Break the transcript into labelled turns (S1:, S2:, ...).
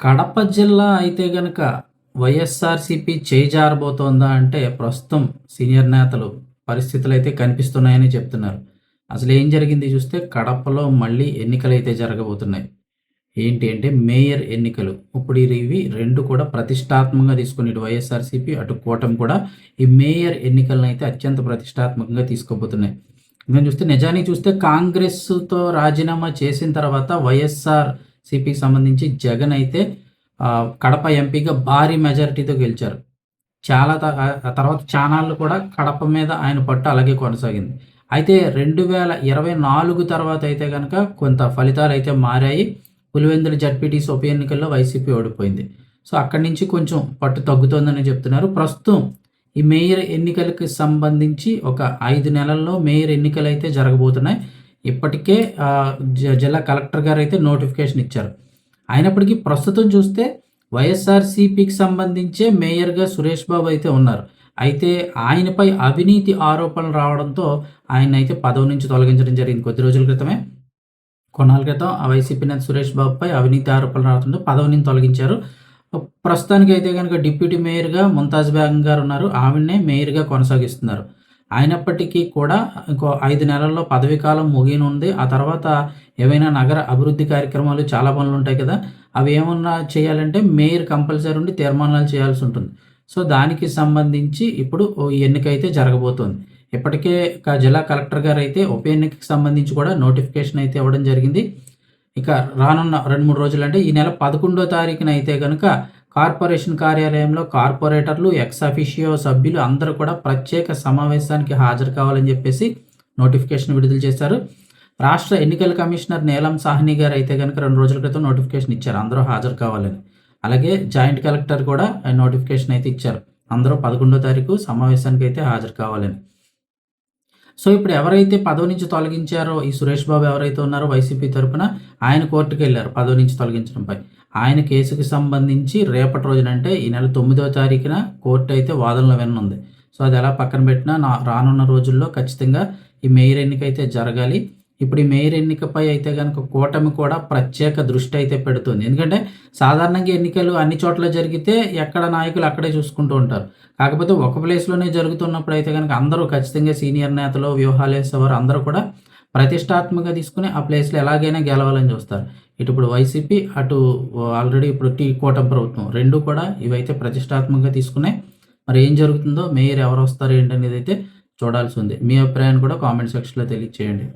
S1: కడప జిల్లా అయితే గనక వైఎస్ఆర్సీపీ చేజారబోతోందా అంటే ప్రస్తుతం సీనియర్ నేతలు పరిస్థితులు అయితే కనిపిస్తున్నాయని చెప్తున్నారు. అసలు ఏం జరిగింది చూస్తే కడపలో మళ్ళీ ఎన్నికలు అయితే జరగబోతున్నాయి. ఏంటి అంటే మేయర్ ఎన్నికలు. ఇప్పుడు ఇవి రెండు కూడా ప్రతిష్టాత్మకంగా తీసుకుని ఇటు వైఎస్ఆర్సీపీ అటు కూటమి కూడా ఈ మేయర్ ఎన్నికలను అయితే అత్యంత ప్రతిష్టాత్మకంగా తీసుకోబోతున్నాయి. ఇంకా చూస్తే నిజానికి చూస్తే కాంగ్రెస్తో రాజీనామా చేసిన తర్వాత వైఎస్ఆర్ సిపికి సంబంధించి జగన్ అయితే కడప ఎంపీగా భారీ మెజారిటీతో గెలిచారు. చాలా తర్వాత ఛానళ్ళు కూడా కడప మీద ఆయన పట్టు అలాగే కొనసాగింది. అయితే రెండు వేల ఇరవై నాలుగు తర్వాత అయితే కనుక కొంత ఫలితాలు అయితే మారాయి. పులివెందుల జడ్పీటీసీ ఉప ఎన్నికల్లో వైసీపీ ఓడిపోయింది. సో అక్కడి నుంచి కొంచెం పట్టు తగ్గుతోందని చెప్తున్నారు. ప్రస్తుతం ఈ మేయర్ ఎన్నికలకు సంబంధించి ఒక ఐదు నెలల్లో మేయర్ ఎన్నికలు అయితే జరగబోతున్నాయి. ఇప్పటికే జిల్లా కలెక్టర్ గారు అయితే నోటిఫికేషన్ ఇచ్చారు. అయినప్పటికీ ప్రస్తుతం చూస్తే వైఎస్ఆర్సీపీకి సంబంధించే మేయర్గా సురేష్ బాబు అయితే ఉన్నారు. అయితే ఆయనపై అవినీతి ఆరోపణలు రావడంతో ఆయన అయితే పదవి నుంచి తొలగించడం జరిగింది కొద్ది రోజుల క్రితమే. కొన్నాళ్ళ క్రితం వైసీపీ నేత సురేష్ బాబుపై అవినీతి ఆరోపణలు రావడంతో పదవి నుంచి తొలగించారు. ప్రస్తుతానికి అయితే కనుక డిప్యూటీ మేయర్గా ముంతాజ్ బేగం గారు ఉన్నారు. ఆవిడనే మేయర్గా కొనసాగిస్తున్నారు. అయినప్పటికీ కూడా ఇంకో ఐదు నెలల్లో పదవీ కాలం ముగినుంది ఆ తర్వాత ఏవైనా నగర అభివృద్ధి కార్యక్రమాలు చాలా పనులు ఉంటాయి కదా అవి ఏమన్నా చేయాలంటే మేయర్ కంపల్సరీ ఉండి తీర్మానాలు చేయాల్సి ఉంటుంది. సో దానికి సంబంధించి ఇప్పుడు ఎన్నిక అయితే జరగబోతోంది. ఇప్పటికే జిల్లా కలెక్టర్ గారు అయితే ఉప ఎన్నికకి సంబంధించి కూడా నోటిఫికేషన్ అయితే ఇవ్వడం జరిగింది. ఇక రానున్న రెండు మూడు రోజులు అంటే ఈ నెల పదకొండో తారీఖున అయితే కనుక కార్పొరేషన్ కార్యాలయంలో కార్పొరేటర్లు ఎక్స్ అఫిషియో సభ్యులు అందరూ కూడా ప్రత్యేక సమావేశానికి హాజరు కావాలని చెప్పేసి నోటిఫికేషన్ విడుదల చేశారు. రాష్ట్ర ఎన్నికల కమిషనర్ నీలం సాహ్ని గారు అయితే కనుక రెండు రోజుల క్రితం నోటిఫికేషన్ ఇచ్చారు. అందరూ హాజరు కావాలని. అలాగే జాయింట్ కలెక్టర్ కూడా నోటిఫికేషన్ అయితే ఇచ్చారు. అందరూ పదకొండో తారీఖు సమావేశానికి అయితే హాజరు కావాలని. సో ఇప్పుడు ఎవరైతే పదవి నుంచి తొలగించారో ఈ సురేష్ బాబు ఎవరైతే ఉన్నారో వైసీపీ తరఫున ఆయన కోర్టుకు వెళ్ళారు పదవి నుంచి తొలగించడంపై. ఆయన కేసుకు సంబంధించి రేపటి రోజున అంటే ఈ నెల తొమ్మిదో తారీఖున కోర్టు అయితే వాదనలు విన్నుంది. సో అది ఎలా పక్కన పెట్టినా నా రానున్న రోజుల్లో ఖచ్చితంగా ఈ మేయర్ ఎన్నిక అయితే జరగాలి. ఇప్పుడు ఈ మేయర్ ఎన్నికపై అయితే కనుక కూటమి కూడా ప్రత్యేక దృష్టి అయితే పెడుతుంది. ఎందుకంటే సాధారణంగా ఎన్నికలు అన్ని చోట్ల జరిగితే ఎక్కడ నాయకులు అక్కడే చూసుకుంటూ ఉంటారు. కాకపోతే ఒక ప్లేస్లోనే జరుగుతున్నప్పుడు అయితే కనుక అందరూ ఖచ్చితంగా సీనియర్ నేతలు వ్యూహాలు వేసేవారు అందరూ కూడా ప్రతిష్టాత్మకంగా తీసుకుని ఆ ప్లేస్లో ఎలాగైనా గెలవాలని చూస్తారు. ఇటు ఇప్పుడు వైసీపీ అటు ఆల్రెడీ ఇప్పుడు టీ కూటమి ప్రభుత్వం రెండు కూడా ఇవైతే ప్రతిష్టాత్మకంగా తీసుకున్నాయి మరి ఏం జరుగుతుందో మేయర్ ఎవరు వస్తారు ఏంటనేది అయితే చూడాల్సి ఉంది. మీ అభిప్రాయాన్ని కూడా కామెంట్ సెక్షన్లో తెలియచేయండి.